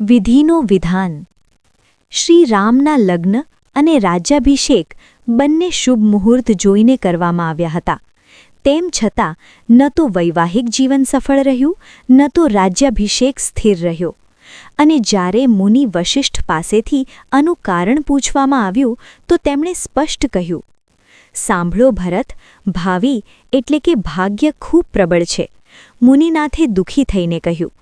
વિધિનો વિધાન. શ્રી રામના લગ્ન અને રાજ્યાભિષેક બંને શુભ મુહૂર્ત જોઈને કરવામાં આવ્યા હતા. તેમ છતાં, ન તો વૈવાહિક જીવન સફળ રહ્યું, ન તો રાજ્યાભિષેક સ્થિર રહ્યો. અને જ્યારે મુનિ વશિષ્ઠ પાસેથી આનું કારણ પૂછવામાં આવ્યું, તો તેમણે સ્પષ્ટ કહ્યું, સાંભળો ભરત, ભાવિ એટલે કે ભાગ્ય ખૂબ પ્રબળ છે. મુનિનાથે દુઃખી થઈને કહ્યું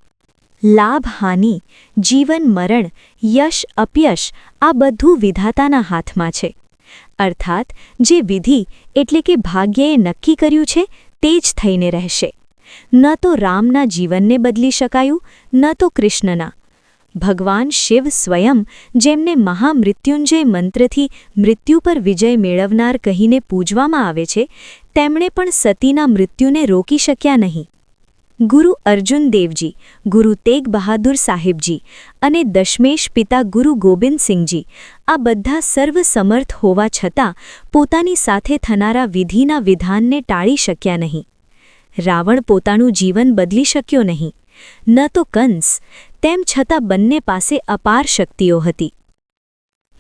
લાભ હાનિ જીવન મરણ, યશ, અપયશ આ બધું વિધાતાના હાથમાં છે. અર્થાત, જે વિધિ એટલે કે ભાગ્યએ નક્કી કર્યું છે, તે જ થઈને રહેશે. ન તો રામના જીવનને બદલી શકાયું, ન તો કૃષ્ણના. ભગવાન શિવ સ્વયં જેમને મહામૃત્યુંજય મંત્રથી મૃત્યુ પર વિજય મેળવનાર કહીને પૂજવામાં આવે છે, તેમણે પણ સતીના મૃત્યુને રોકી શક્યા નહીં. ગુરુ અર્જુન દેવજી, ગુરુ તેગ બહાદુર સાહેબજી અને દશમેશ પિતા ગુરુ ગોબિંદસિંહજી આ બધા સર્વસમર્થ હોવા છતાં પોતાની સાથે થનારા વિધિના વિધાનને ટાળી શક્યા નહીં. રાવણ પોતાનું જીવન બદલી શક્યો નહીં. ન તો કંસ, તેમ છતાં બંને પાસે અપાર શક્તિઓ હતી.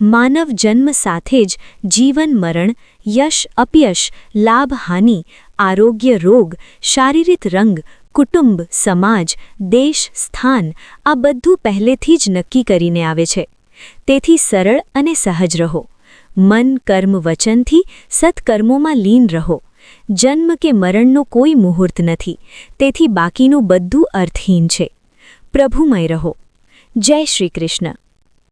માનવ જન્મ સાથે જ જીવન મરણ, યશ અપયશ લાભ હાનિ આરોગ્ય રોગ, શારીરિક રંગ કુટુંબ, સમાજ, દેશ, સ્થાન આ બધું પહેલેથી જ નક્કી કરીને આવે છે. તેથી સરળ અને સહજ રહો. મન, કર્મ, વચનથી સત્કર્મોમાં લીન રહો. જન્મ કે મરણનો કોઈ મુહૂર્ત નથી. તેથી બાકીનું બધું અર્થહીન છે. પ્રભુમય રહો. જય શ્રી કૃષ્ણ.